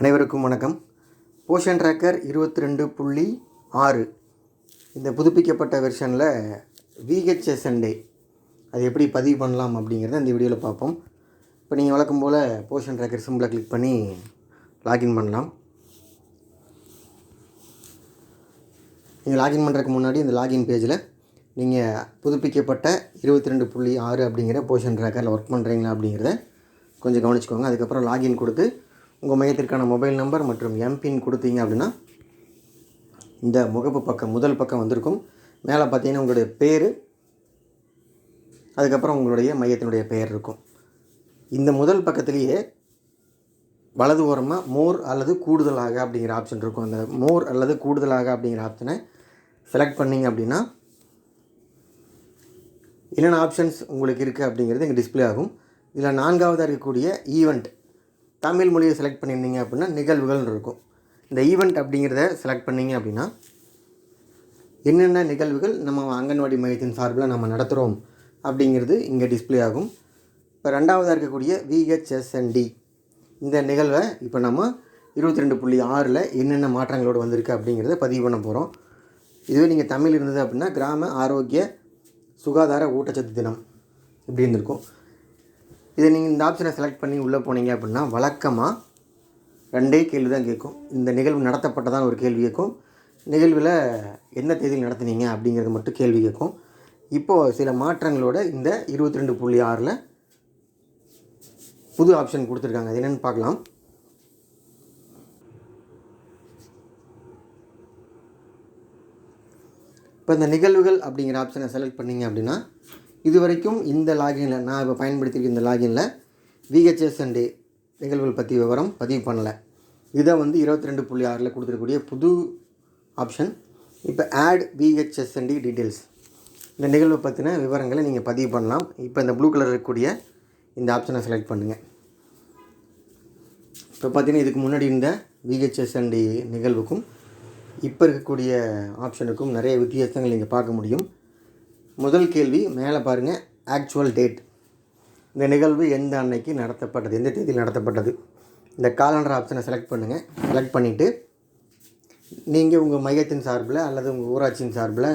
அனைவருக்கும் வணக்கம். போஷன் ட்ராக்கர் இருபத்தி ரெண்டு புள்ளி ஆறு. இந்த புதுப்பிக்கப்பட்ட வெர்ஷனில் விஹெச்எஸ்என்டே அது எப்படி பதிவு பண்ணலாம் அப்படிங்கிறத இந்த வீடியோவில் பார்ப்போம். இப்போ நீங்கள் வழக்கம் போல் போஷன் ட்ராக்கர் சிம்பிளை கிளிக் பண்ணி லாகின் பண்ணலாம். நீங்கள் லாகின் பண்ணுறதுக்கு முன்னாடி இந்த லாகின் பேஜில் நீங்கள் புதுப்பிக்கப்பட்ட இருபத்தி ரெண்டு புள்ளி ஆறு அப்படிங்கிற போஷன் ட்ராக்கரில் ஒர்க் பண்ணுறீங்களா அப்படிங்கிறத கொஞ்சம் கவனிச்சுக்கோங்க. அதுக்கப்புறம் லாகின் கொடுத்து உங்கள் மையத்திற்கான மொபைல் நம்பர் மற்றும் எம்பின் கொடுத்தீங்க அப்படின்னா இந்த முகப்பு பக்கம் முதல் பக்கம் வந்திருக்கும். மேலே பார்த்தீங்கன்னா உங்களுடைய பேர் அதுக்கப்புறம் உங்களுடைய மையத்தினுடைய பெயர் இருக்கும். இந்த முதல் பக்கத்திலேயே வலது ஓரமாக மோர் அல்லது கூடுதலாக அப்படிங்கிற ஆப்ஷன் இருக்கும். அந்த மோர் அல்லது கூடுதலாக அப்படிங்கிற ஆப்ஷனை செலக்ட் பண்ணிங்க அப்படின்னா என்னென்ன ஆப்ஷன்ஸ் உங்களுக்கு இருக்குது அப்படிங்கிறது இங்கே டிஸ்ப்ளே ஆகும். இதில் நான்காவதாக இருக்கக்கூடிய ஈவெண்ட் தமிழ் மொழியை செலக்ட் பண்ணியிருந்தீங்க அப்படின்னா நிகழ்வுகள்னு இருக்கும். இந்த ஈவெண்ட் அப்படிங்கிறத செலக்ட் பண்ணீங்க அப்படின்னா என்னென்ன நிகழ்வுகள் நம்ம அங்கன்வாடி மையத்தின் சார்பில் நம்ம நடத்துகிறோம் அப்படிங்கிறது இங்கே டிஸ்ப்ளே ஆகும். இப்போ ரெண்டாவதாக இருக்கக்கூடிய விஹெச்எஸ்என்டி இந்த நிகழ்வை இப்போ நம்ம இருபத்தி ரெண்டு புள்ளி ஆறில் என்னென்ன மாற்றங்களோடு வந்திருக்கு அப்படிங்கிறத பதிவு பண்ண போகிறோம் இதுவே நீங்கள் தமிழ் இருந்தது அப்படின்னா கிராம ஆரோக்கிய சுகாதார ஊட்டச்சத்து தினம் இப்படி இருந்திருக்கும். இதை நீங்கள் இந்த ஆப்ஷனை செலக்ட் பண்ணி உள்ளே போனீங்க அப்படின்னா வழக்கமாக ரெண்டே கேள்வி தான் கேட்கும். இந்த நிகழ்வு நடத்தப்பட்டதான் ஒரு கேள்வி கேட்கும். நிகழ்வில் என்ன தேதியில் நடத்துனீங்க அப்படிங்கிறது மட்டும் கேள்வி கேட்கும். இப்போது சில மாற்றங்களோட இந்த இருபத்தி ரெண்டு புள்ளி ஆறில் புது ஆப்ஷன் கொடுத்துருக்காங்க. அது என்னென்னு பார்க்கலாம். இப்போ இந்த நிகழ்வுகள் அப்படிங்கிற ஆப்ஷனை செலக்ட் பண்ணீங்க அப்படின்னா இது வரைக்கும் இந்த லாகினில் நான் இப்போ பயன்படுத்தியிருக்க இந்த லாகினில் விஹெச்எஸ் அண்டு நிகழ்வுகள் பற்றி விவரம் பதிவு பண்ணலை. இதை வந்து இருபத்தி ரெண்டு புள்ளி ஆறில் கொடுத்துருக்கக்கூடிய புது ஆப்ஷன் இப்போ ஆட் விஹெச்எஸ்என்டி டீட்டெயில்ஸ் இந்த நிகழ்வை பற்றின விவரங்களை நீங்கள் பதிவு பண்ணலாம். இப்போ இந்த ப்ளூ கலர் இருக்கக்கூடிய இந்த ஆப்ஷனை செலக்ட் பண்ணுங்கள் இப்போ பார்த்தீங்கன்னா இதுக்கு முன்னாடி இந்த விஹெச்எஸ்என்டி நிகழ்வுக்கும் இப்போ இருக்கக்கூடிய ஆப்ஷனுக்கும் நிறைய வித்தியாசங்கள் நீங்கள் பார்க்க முடியும். முதல் கேள்வி மேலே பாருங்கள் ஆக்சுவல் டேட் இந்த நிகழ்வு எந்த அன்னைக்கு நடத்தப்பட்டது? எந்த தேதியில் நடத்தப்பட்டது? இந்த காலண்டர் ஆப்ஷனை செலக்ட் பண்ணுங்கள் செலக்ட் பண்ணிவிட்டு நீங்கள் உங்கள் மையத்தின் சார்பில் அல்லது உங்கள் ஊராட்சியின் சார்பில்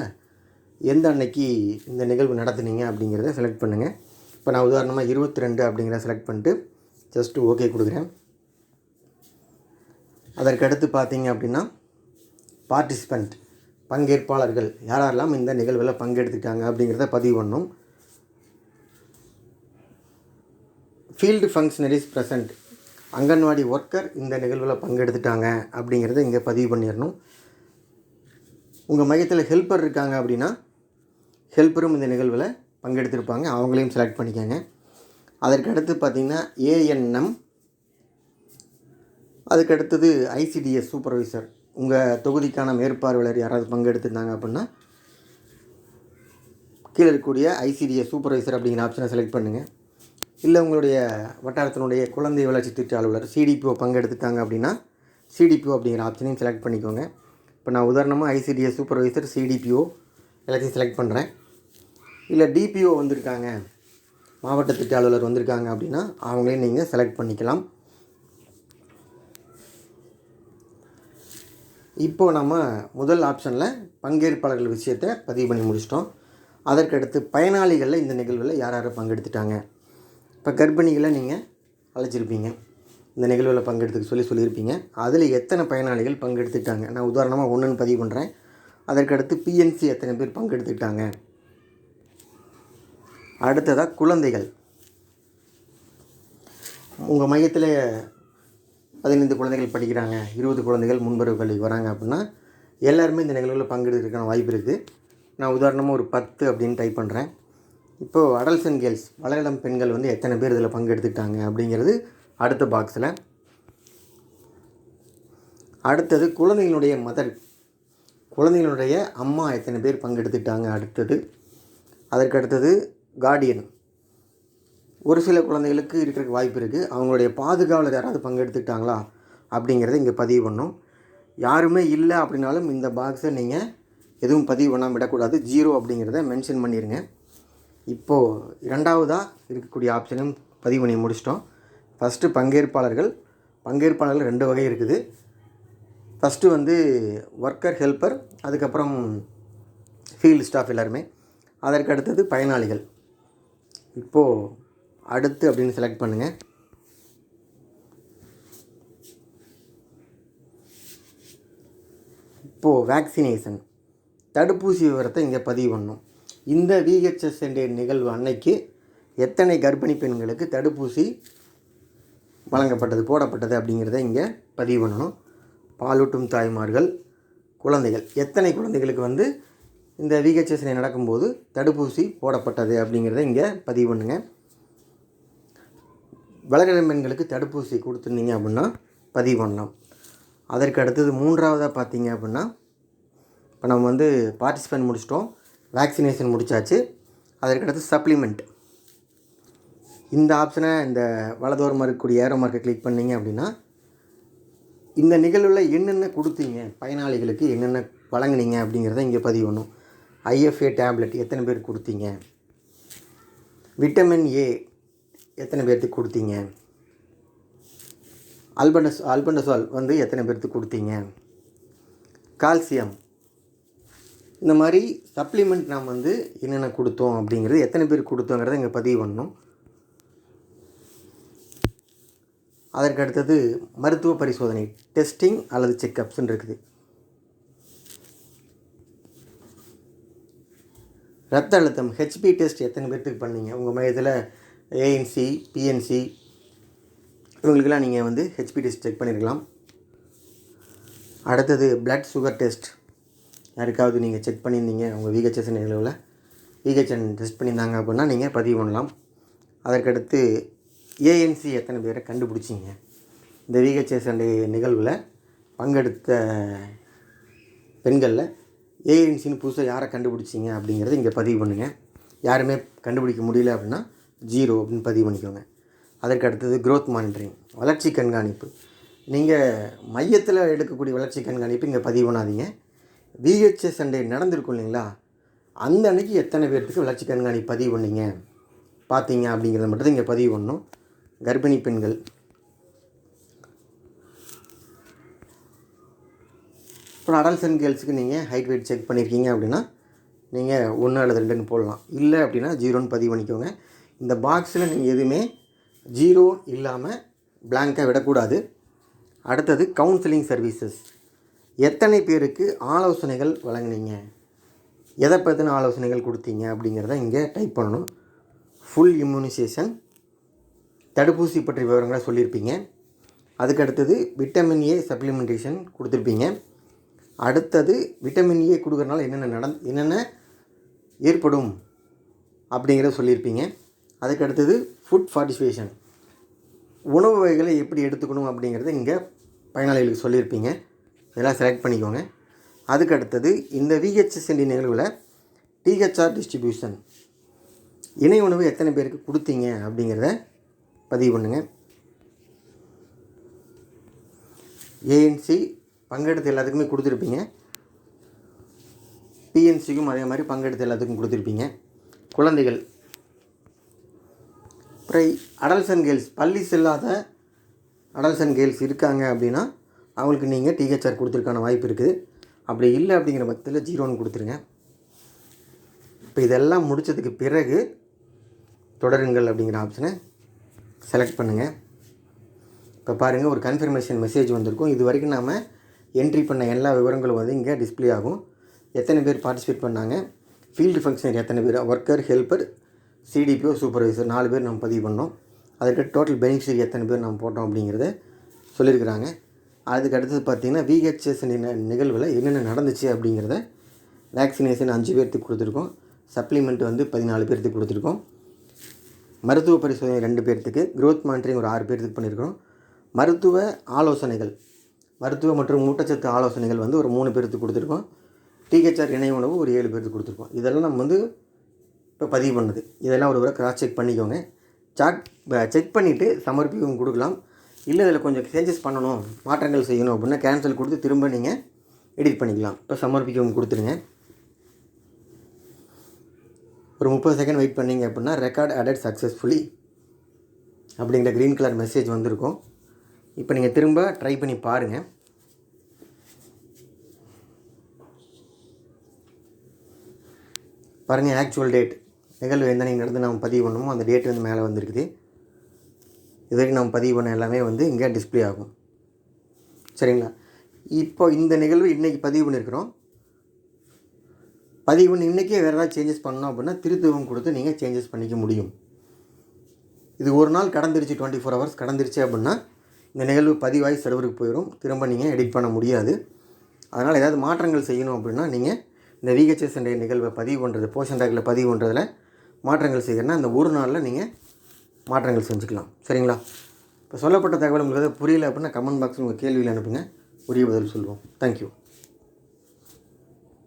எந்த அன்னைக்கு இந்த நிகழ்வு நடத்துனீங்க அப்படிங்கிறத செலக்ட் பண்ணுங்கள் இப்போ நான் உதாரணமாக இருபத்தி ரெண்டு அப்படிங்கிறத செலக்ட் பண்ணிட்டு ஜஸ்ட்டு ஓகே கொடுக்குறேன். அதற்கடுத்து பார்த்தீங்க அப்படின்னா பார்ட்டிசிபெண்ட் பங்கேற்பாளர்கள். யாரெல்லாம் இந்த நிகழ்வில் பங்கெடுத்துட்டாங்க அப்படிங்கிறத பதிவு பண்ணணும் field functionaries present anganwadi worker இந்த நிகழ்வில் பங்கெடுத்துட்டாங்க அப்படிங்கிறத இங்கே பதிவு பண்ணிடணும் உங்கள் மையத்தில் ஹெல்ப்பர் இருக்காங்க அப்படின்னா ஹெல்ப்பரும் இந்த நிகழ்வில் பங்கெடுத்திருப்பாங்க. அவங்களையும் செலக்ட் பண்ணிக்கோங்க. அதற்கடுத்து பார்த்திங்கன்னா ஏஎன்எம் அதுக்கடுத்தது ஐசிடிஎஸ் சூப்பர்வைசர் உங்கள் தொகுதிக்கான மேற்பார்வையாளர் யாராவது பங்கெடுத்திருந்தாங்க அப்படின்னா கீழே இருக்கக்கூடிய ஐசிடிஎஸ் சூப்பர்வைசர் அப்படிங்கிற ஆப்ஷனை செலக்ட் பண்ணுங்கள் இல்லை உங்களுடைய வட்டாரத்தினுடைய குழந்தை வளர்ச்சி திட்ட அலுவலர் சிடிபிஓ பங்கெடுத்துட்டாங்க அப்படின்னா சிடிபிஓ அப்படிங்கிற ஆப்ஷனையும் செலக்ட் பண்ணிக்கோங்க. இப்போ நான் உதாரணமாக ஐசிடிஎஸ் சூப்பர்வைசர் சிடிபிஓ எல்லாத்தையும் செலக்ட் பண்ணுறேன் இல்லை டிபிஓ வந்திருக்காங்க மாவட்ட திட்ட அலுவலர் வந்திருக்காங்க அப்படின்னா அவங்களையும் நீங்கள் செலக்ட் பண்ணிக்கலாம். இப்போது நம்ம முதல் ஆப்ஷனில் பங்கேற்பாளர்கள் விஷயத்தை பதிவு பண்ணி முடிச்சிட்டோம். அதற்கடுத்து பயனாளிகளில் இந்த நிகழ்வில் யார் யார் பங்கெடுத்துட்டாங்க? இப்போ கர்ப்பிணிகளை நீங்கள் அழைச்சிருப்பீங்க. இந்த நிகழ்வில் பங்கெடுத்துக்க சொல்லி சொல்லியிருப்பீங்க. அதில் எத்தனை பயனாளிகள் பங்கெடுத்துட்டாங்க நான் உதாரணமாக ஒன்றுன்னு பதிவு பண்ணுறேன் அதற்கடுத்து பிஎன்சி எத்தனை பேர் பங்கெடுத்துக்கிட்டாங்க? அடுத்ததாக குழந்தைகள். உங்கள் மையத்தில் பதினைந்து குழந்தைகள் படிக்கிறாங்க இருபது குழந்தைகள் முன்பருவ கல்விக்கு வராங்க அப்படின்னா எல்லாருமே இந்த நிகழ்வில் பங்கெடுக்கிறதுக்கான வாய்ப்பு இருக்குது நான் உதாரணமாக ஒரு பத்து அப்படின்னு டைப் பண்ணுறேன் இப்போது அடல்ஸ் அண்ட் கேர்ள்ஸ் வளரிடம் பெண்கள் வந்து எத்தனை பேர் இதில் பங்கெடுத்துக்கிட்டாங்க அப்படிங்கிறது அடுத்த பாக்ஸில் அடுத்தது குழந்தைகளுடைய மதர் குழந்தைகளுடைய அம்மா எத்தனை பேர் பங்கெடுத்துக்கிட்டாங்க அடுத்தது. அதற்கு அடுத்தது கார்டியன் ஒரு சில குழந்தைகளுக்கு இருக்கிறதுக்கு வாய்ப்பு இருக்குது அவங்களுடைய பாதுகாவலர் யாராவது பங்கெடுத்துக்கிட்டாங்களா அப்படிங்கிறத இங்கே பதிவு பண்ணும் யாருமே இல்லை அப்படின்னாலும் இந்த பாக்ஸை நீங்கள் எதுவும் பதிவு பண்ணாமல் விடக்கூடாது. ஜீரோ அப்படிங்கிறத மென்ஷன் பண்ணிடுங்க இப்போது இரண்டாவதாக இருக்கக்கூடிய ஆப்ஷனும் பதிவு பண்ணி முடிச்சிட்டோம். ஃபஸ்ட்டு பங்கேற்பாளர்கள். பங்கேற்பாளர்கள் ரெண்டு வகை இருக்குது. ஃபஸ்ட்டு வந்து ஒர்க்கர் ஹெல்ப்பர் அதுக்கப்புறம் ஃபீல்டு ஸ்டாஃப் எல்லாருமே. அதற்கு அடுத்தது பயனாளிகள். இப்போது அடுத்து அப்படின்னு செலக்ட் பண்ணுங்கள் இப்போது வேக்சினேஷன் தடுப்பூசி விவரத்தை இங்கே பதிவு பண்ணணும் இந்த விஹெச்எஸ் என்ற நிகழ்வு அன்னைக்கு எத்தனை கர்ப்பிணி பெண்களுக்கு தடுப்பூசி வழங்கப்பட்டது போடப்பட்டது அப்படிங்கிறத இங்கே பதிவு பண்ணணும். பாலூட்டும் தாய்மார்கள் குழந்தைகள். எத்தனை குழந்தைகளுக்கு வந்து இந்த விஹெச்எஸ்னை நடக்கும்போது தடுப்பூசி போடப்பட்டது அப்படிங்கிறத இங்கே பதிவு பண்ணுங்கள் விலகின பெண்களுக்கு தடுப்பூசி கொடுத்துருந்தீங்க அப்படின்னா பதிவு பண்ணலாம். அதற்கு அடுத்தது மூன்றாவதாக பார்த்தீங்க அப்படின்னா இப்போ நம்ம வந்து பார்ட்டிசிபேட் முடிச்சிட்டோம். வேக்சினேஷன் முடித்தாச்சு அதற்கு அடுத்து சப்ளிமெண்ட் இந்த ஆப்ஷனை இந்த வலதோரமாக இருக்கக்கூடிய ஏரோ மார்க்கை கிளிக் பண்ணீங்க அப்படின்னா இந்த நிகழ்வில் என்னென்ன கொடுத்தீங்க? பயனாளிகளுக்கு என்னென்ன வழங்குனீங்க அப்படிங்கிறத இங்கே பதிவு பண்ணும். ஐஎஃப்ஏ டேப்லெட் எத்தனை பேர் கொடுத்தீங்க? விட்டமின் ஏ எத்தனை பேர்த்துக்கு கொடுத்தீங்க? அல்பண்டஸ் அல்பண்டசால் வந்து எத்தனை பேர்த்துக்கு கொடுத்தீங்க? கால்சியம். இந்த மாதிரி சப்ளிமெண்ட் நாம் வந்து என்னென்ன கொடுத்தோம் அப்படிங்கிறது எத்தனை பேர் கொடுத்தோங்கிறத இங்கே பதிவு பண்ணணும். அதற்கு அடுத்தது மருத்துவ பரிசோதனை டெஸ்டிங் அல்லது செக்கப்ஸ்ன்னு இருக்குது. ரத்த அழுத்தம் ஹெச்பி டெஸ்ட் எத்தனை பேர்த்துக்கு பண்ணீங்க? உங்கள் மையத்தில் ஏஎன்சி பிஎன்சி இவங்களுக்கெல்லாம் நீங்கள் வந்து ஹெச்பி டெஸ்ட் செக் பண்ணியிருக்கலாம் அடுத்தது பிளட் சுகர் டெஸ்ட் யாருக்காவது நீங்கள் செக் பண்ணியிருந்தீங்க உங்கள் விஹெச்எஸ் நிகழ்வில். விஹெச்என் டெஸ்ட் பண்ணியிருந்தாங்க அப்படின்னா நீங்கள் பதிவு பண்ணலாம். அதற்கடுத்து ஏஎன்சி எத்தனை பேரை கண்டுபிடிச்சிங்க? இந்த விஹெச்எஸ் நிகழ்வில் பங்கெடுத்த பெண்களில் ஏஎன்சின்னு புதுசாக யாரை கண்டுபிடிச்சிங்க அப்படிங்கிறத இங்கே பதிவு பண்ணுங்கள் யாருமே கண்டுபிடிக்க முடியல அப்படின்னா ஜீரோ அப்படின்னு பதிவு பண்ணிக்கோங்க. அதற்கு அடுத்தது க்ரோத் மானிட்டரிங் வளர்ச்சி கண்காணிப்பு. நீங்கள் மையத்தில் எடுக்கக்கூடிய வளர்ச்சி கண்காணிப்பு இங்கே பதிவு பண்ணாதீங்க. விஹெச்எஸ் சண்டே நடந்திருக்கும் இல்லைங்களா? அந்த அன்னைக்கு எத்தனை பேர்த்துக்கு வளர்ச்சி கண்காணிப்பு பதிவு பண்ணீங்க? பார்த்தீங்க அப்படிங்கிறத மட்டும் இங்கே பதிவு பண்ணணும். கர்ப்பிணி பெண்கள். அப்புறம் அடல்ஸ் அண்ட் கேர்ள்ஸுக்கு நீங்கள் ஹைட் வெயிட் செக் பண்ணியிருக்கீங்க அப்படின்னா நீங்கள் ஒன்று அல்லது ரெண்டுன்னு போடலாம். இல்லை அப்படின்னா ஜீரோன்னு பதிவு பண்ணிக்கோங்க. இந்த பாக்ஸில் நீங்கள் எதுவுமே ஜீரோ இல்லாமல் பிளாங்காக விடக்கூடாது. அடுத்தது கவுன்சிலிங் சர்வீசஸ் எத்தனை பேருக்கு ஆலோசனைகள் வழங்குனீங்க? எதை பற்றின ஆலோசனைகள் கொடுத்தீங்க அப்படிங்கிறத இங்கே டைப் பண்ணணும். ஃபுல் இம்யூனைசேஷன் தடுப்பூசி பற்றிய விவரங்களை சொல்லியிருப்பீங்க. அதுக்கு அடுத்தது விட்டமின் ஏ சப்ளிமெண்டேஷன் கொடுத்துருப்பீங்க. அடுத்தது விட்டமின் ஏ கொடுக்குறனால என்னென்ன நடந் என்னென்ன ஏற்படும் அப்படிங்கிறத சொல்லியிருப்பீங்க. அதுக்கு அடுத்தது ஃபுட் பார்ட்டிசிபேஷன் உணவு வகைகளை எப்படி எடுத்துக்கணும் அப்படிங்கிறத இங்கே பயனாளிகளுக்கு சொல்லியிருப்பீங்க. இதெல்லாம் செலக்ட் பண்ணிக்கோங்க. அதுக்கு அடுத்தது இந்த விஹெச்எஸ்என்டி நிகழ்வில் டிஹெச்ஆர் டிஸ்ட்ரிபியூஷன் இணை உணவு எத்தனை பேருக்கு கொடுத்தீங்க அப்படிங்கிறத பதிவு பண்ணுங்கள் ஏஎன்சி பங்கெடுத்த எல்லாத்துக்குமே கொடுத்துருப்பீங்க. பிஎன்சிக்கும் அதே மாதிரி பங்கெடுத்த எல்லாத்துக்கும் கொடுத்துருப்பீங்க. குழந்தைகள் அப்புறம் அடல்ஸ் அண்ட் கேர்ள்ஸ் பள்ளி செல்லாத அடல்ஸ் அண்ட் கேர்ள்ஸ் இருக்காங்க அப்படின்னா அவங்களுக்கு நீங்கள் டிஹெச்ஆர் கொடுத்துருக்கான வாய்ப்பு இருக்குது. அப்படி இல்லை அப்படிங்கிற பட்சத்தில் ஜீரோன்னு கொடுத்துருங்க. இப்போ இதெல்லாம் முடித்ததுக்கு பிறகு தொடருங்கள் அப்படிங்கிற ஆப்ஷனை செலக்ட் பண்ணுங்கள் இப்போ பாருங்கள் ஒரு கன்ஃபர்மேஷன் மெசேஜ் வந்திருக்கும். இது வரைக்கும் நாம் என்ட்ரி பண்ண எல்லா விவரங்களும் வந்து இங்கே டிஸ்ப்ளே ஆகும். எத்தனை பேர் பார்ட்டிசிபேட் பண்ணாங்க? ஃபீல்டு ஃபங்க்ஷனர் எத்தனை பேர்? ஒர்க்கர் ஹெல்ப்பர் சிடிபிஓ சூப்பர்வைசர் நாலு பேர் நம்ம பதிவு பண்ணோம். அதுக்கு டோட்டல் பெனிஃபிஷரி எத்தனை பேர் நம்ம போட்டோம் அப்படிங்கிறத சொல்லியிருக்கிறாங்க. அதுக்கு அடுத்தது பார்த்திங்கன்னா விஹெச்எஸ் நிகழ்வில் என்னென்ன நடந்துச்சு அப்படிங்கிறத வேக்சினேஷன் அஞ்சு பேர்த்துக்கு கொடுத்துருக்கோம். சப்ளிமெண்ட் வந்து பதினாலு பேர்த்துக்கு கொடுத்துருக்கோம். மருத்துவ பரிசோதனை ரெண்டு பேர்த்துக்கு க்ரோத் மானிட்டரிங் ஒரு ஆறு பேர்த்துக்கு பண்ணியிருக்கிறோம். மருத்துவ ஆலோசனைகள் மருத்துவ மற்றும் ஊட்டச்சத்து ஆலோசனைகள் வந்து ஒரு மூணு பேர்த்துக்கு கொடுத்துருக்கோம். டிஹெச்ஆர் இணை உணவு ஒரு ஏழு பேர்த்துக்கு கொடுத்துருக்கோம். இதெல்லாம் நம்ம வந்து இப்போ பதிவு பண்ணுது. இதெல்லாம் ஒரு முறை கிராஸ் செக் பண்ணிக்கோங்க. சாட் செக் பண்ணிவிட்டு சமர்ப்பிக்கவும் கொடுக்கலாம். இல்லை இதில் கொஞ்சம் சேஞ்சஸ் பண்ணணும் மாற்றங்கள் செய்யணும் அப்படின்னா கேன்சல் கொடுத்து திரும்ப நீங்கள் எடிட் பண்ணிக்கலாம். இப்போ சமர்ப்பிக்கவும் கொடுத்துருங்க ஒரு முப்பது செகண்ட் வெயிட் பண்ணிங்க அப்படின்னா ரெக்கார்ட் அடட் சக்ஸஸ்ஃபுல்லி அப்படிங்கிற க்ரீன் கலர் மெசேஜ் வந்திருக்கும். இப்போ நீங்கள் திரும்ப ட்ரை பண்ணி பாருங்கள் பாருங்கள் ஆக்சுவல் டேட் நிகழ்வு எந்த நீங்கள் நடந்து நாம் பதிவு பண்ணணுமோ அந்த டேட் வந்து மேலே வந்திருக்குது. இது வரைக்கும் நம்ம பதிவு பண்ண எல்லாமே வந்து இங்கே டிஸ்ப்ளே ஆகும். சரிங்களா? இப்போ இந்த நிகழ்வு இன்றைக்கி பதிவு பண்ணியிருக்கிறோம் பதிவு பண்ணி இன்றைக்கே வேறு ஏதாவது சேஞ்சஸ் பண்ணோம் அப்படின்னா திருத்துவம் கொடுத்து நீங்கள் சேஞ்சஸ் பண்ணிக்க முடியும். இது ஒரு நாள் கடந்துருச்சு டுவெண்ட்டி ஃபோர் ஹவர்ஸ் கடந்துருச்சு அப்படின்னா இந்த நிகழ்வு பதிவாகி சர்வருக்கு போயிடும் திரும்ப நீங்கள் எடிட் பண்ண முடியாது. அதனால் ஏதாவது மாற்றங்கள் செய்யணும் அப்படின்னா நீங்கள் இந்த விஹெச்எஸ் நிகழ்வை பதிவு பண்ணுறது போஷன் டேக்கில் பதிவு பண்ணுறதுல மாற்றங்கள் செய்யணும்னா அந்த ஒரு நாளில் நீங்கள் மாற்றங்கள் செஞ்சுக்கலாம். சரிங்களா? இப்போ சொல்லப்பட்ட தகவல் உங்களுக்கு எதாவது புரியல அப்படின்னா கமெண்ட் பாக்ஸில் உங்கள் கேள்வியில் அனுப்புங்க. உரிய பதில் சொல்லுவோம் தேங்க்யூ